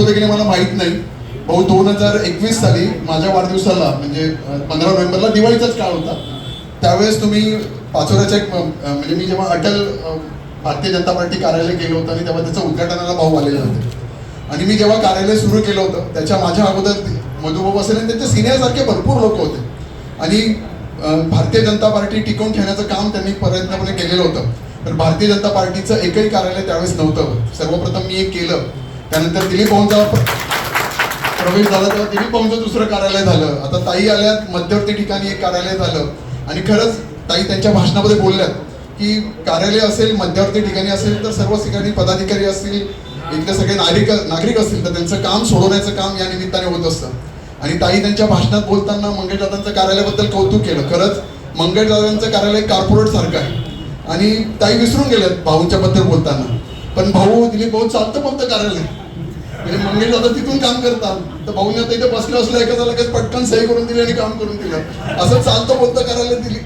आठवतं की नाही मला माहीत नाही. भाऊ दोन हजार एकवीस साली माझ्या वाढदिवसाला म्हणजे पंधरा नोव्हेंबरला दिवाळीचाच काळ होता. त्यावेळेस तुम्ही पाचोऱ्याच्या एक म्हणजे मी जेव्हा अटल भारतीय जनता पार्टी कार्यालय केलं होतं आणि तेव्हा त्याचं उद्घाटनाला भाऊ आलेले होते. आणि मी जेव्हा कार्यालय सुरू केलं होतं त्याच्या माझ्या अगोदर मधुभाऊ असेल आणि त्यांच्या सिनियरसारखे भरपूर लोक होते. आणि भारतीय जनता पार्टी टिकवून ठेवण्याचं काम त्यांनी प्रयत्नपणे केलेलं होतं. तर भारतीय जनता पार्टीचं एकही कार्यालय त्यावेळेस नव्हतं. सर्वप्रथम मी एक केलं. त्यानंतर दिलीप भाऊंचा प्रवेश झाला तेव्हा दिलीप भाऊंचं दुसरं कार्यालय झालं. आता ताई आल्यात मध्यवर्ती ठिकाणी एक कार्यालय झालं. आणि खरंच ताई त्यांच्या भाषणामध्ये बोलल्यात की कार्यालय असेल मध्यवर्ती ठिकाणी असेल तर सर्व ठिकाणी पदाधिकारी असतील इथले सगळे नागरिक नागरिक असतील तर त्यांचं काम सोडवण्याचं काम या निमित्ताने होत असतं. आणि ताई त्यांच्या भाषणात बोलताना मंगेशदादांचं कार्यालयाबद्दल कौतुक केलं. खरंच मंगेशदादांचं कार्यालय कॉर्पोरेट सारखं आहे. आणि ताई विसरून गेल्यात भाऊंच्या बद्दल बोलताना. पण भाऊ दिलीप भाऊ चालतं फक्त कार्यालय? म्हणजे मंगेश दादा तिथून काम करतात. तर भाऊने आता इथे बसलं असलं एखादा लगेच पटकन सही करून दिली आणि काम करून दिलं. असं चालतं बोलतं कार्यालय दिली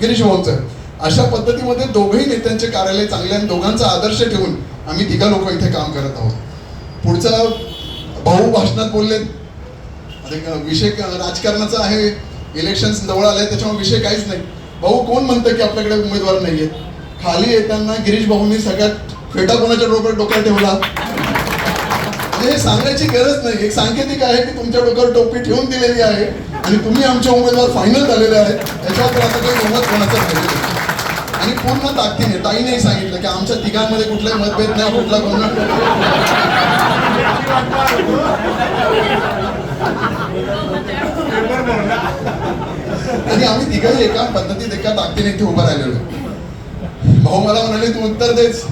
गिरीश भाऊंचं. अशा पद्धतीमध्ये दोघंही नेत्यांचे कार्यालय चांगले आणि दोघांचा आदर्श ठेवून आम्ही तिघा लोक इथे काम करत आहोत. पुढचा भाऊ भाषणात बोलले विषय राजकारणाचा आहे इलेक्शन जवळ आले त्याच्यामुळे विषय काहीच नाही. भाऊ कोण म्हणतं की आपल्याकडे उमेदवार नाहीये खाली येताना गिरीश भाऊंनी सगळ्यात फेटा कोणाच्या डोक्यात डोक्यात ठेवला? हे सांगायची गरज नाही. एक सांकेतिक आहे की तुमच्या डोक्यावर टोपी ठेवून दिलेली आहे आणि तुम्ही आमचे उमेदवार फायनल झालेले आहेत त्याच्यावर आता काही गमत कोणाचं नाही. आणि पूर्ण ताकदीने ताईने सांगितलं की आमच्या तिघांमध्ये कुठलाही मतभेद नाही कुठला कोणा आणि आम्ही तिघही एका पद्धतीत एका ताकदीने इथे उभं राहिलेलो भाऊ मला म्हणाले तू उत्तर देच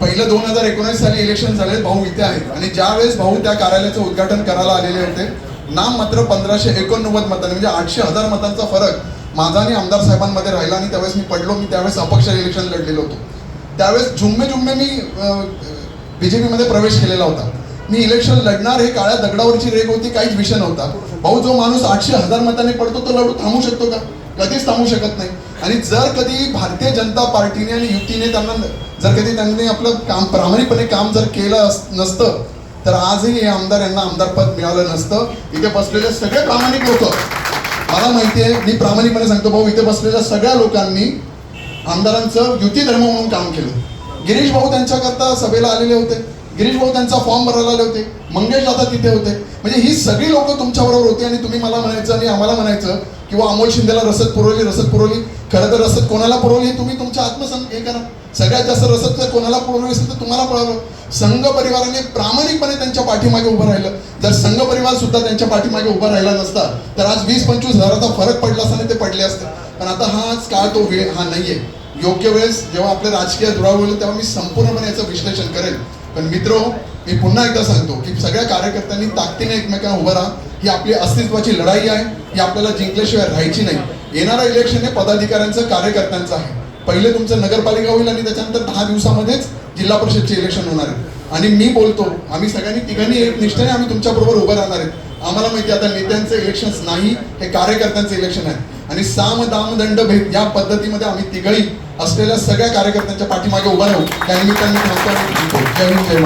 पहिलं दोन हजार एकोणीस साली इलेक्शन झाले भाऊ इथे आहेत. आणि ज्यावेळेस भाऊ त्या कार्यालयाचं उद्घाटन करायला आलेले होते नाम मात्र पंधराशे एकोणनव्वद मतांनी म्हणजे आठशे हजार मतांचा फरक माझा आणि आमदार साहेबांमध्ये राहिला आणि त्यावेळेस मी पडलो मी त्यावेळेस अपक्ष इलेक्शन लढलेलो होतो. त्यावेळेस झुम्मे झुम्मे मी बीजेपीमध्ये प्रवेश केलेला होता. मी इलेक्शन लढणार हे काळ्या दगडावरची रेग होती काहीच विषय नव्हता. भाऊ जो माणूस आठशे हजार मताने पडतो तो लढू थांबू शकतो का? कधीच थांबू शकत नाही. आणि जर कधी भारतीय जनता पार्टीने आणि युतीने त्यांना जर कधी त्यांनी आपलं काम प्रामाणिकपणे काम जर केलं अस- नसतं तर आजही हे आमदार यांना आमदार पद मिळालं नसतं. इथे बसलेले सगळे प्रामाणिक लोक. मला माहिती आहे मी प्रामाणिकपणे सांगतो भाऊ इथे बसलेल्या सगळ्या लोकांनी आमदारांचं युती धर्म म्हणून काम केलं. गिरीश भाऊ त्यांच्याकरता सभेला आलेले होते. गिरीश भाऊ त्यांचा फॉर्म भरायला आले होते. मंगेश दादा तिथे होते. म्हणजे ही सगळी लोक तुमच्याबरोबर होती आणि तुम्ही मला म्हणायचं आणि आम्हाला म्हणायचं किंवा अमोल शिंदेला रसद पुरवली रसद पुरवली. खरं तर रसद कोणाला पुरवली? तुम्ही तुमच्या आत्मसं हे करा. सगळ्यात जास्त रसद जर कोणाला पुरवली असेल तर तुम्हाला पुरवलं संघ परिवाराने प्रामाणिकपणे त्यांच्या पाठीमागे उभं राहिलं. जर संघ परिवार सुद्धा त्यांच्या पाठीमागे उभा राहिला नसता तर आज वीस पंचवीस हजाराचा फरक पडला असताना ते पडले असते. पण आता हा आज काळ तो वेळ हा नाहीये. योग्य वेळेस जेव्हा आपले राजकीय धुराव होईल तेव्हा मी संपूर्णपणे याचं विश्लेषण करेन. पण मित्र मी पुन्हा एकदा सांगतो की सगळ्या कार्यकर्त्यांनी ताकदीने एकमेकांना उभं राहा. ही आपली अस्तित्वाची लढाई आहे. ही आपल्याला जिंकल्याशिवाय राहायची नाही. येणारा इलेक्शन हे पदाधिकाऱ्यांचं कार्यकर्त्यांचं आहे. पहिले तुमचं नगरपालिका होईल आणि त्याच्यानंतर दहा दिवसामध्येच जिल्हा परिषदचे इलेक्शन होणार आहे आणि मी बोलतो आम्ही सगळ्यांनी तिघांनी एक निष्ठेने आम्ही तुमच्याबरोबर उभं राहणार आहेत. आम्हाला माहिती आहे, आता नेत्यांचे इलेक्शन नाही हे कार्यकर्त्यांचं इलेक्शन आहे. आणि साम दाम दंड भेद या पद्धतीमध्ये आम्ही तिघही असलेल्या सगळ्या कार्यकर्त्यांच्या पाठीमागे उभा राहू. त्या निमित्ताने जय हिंद जय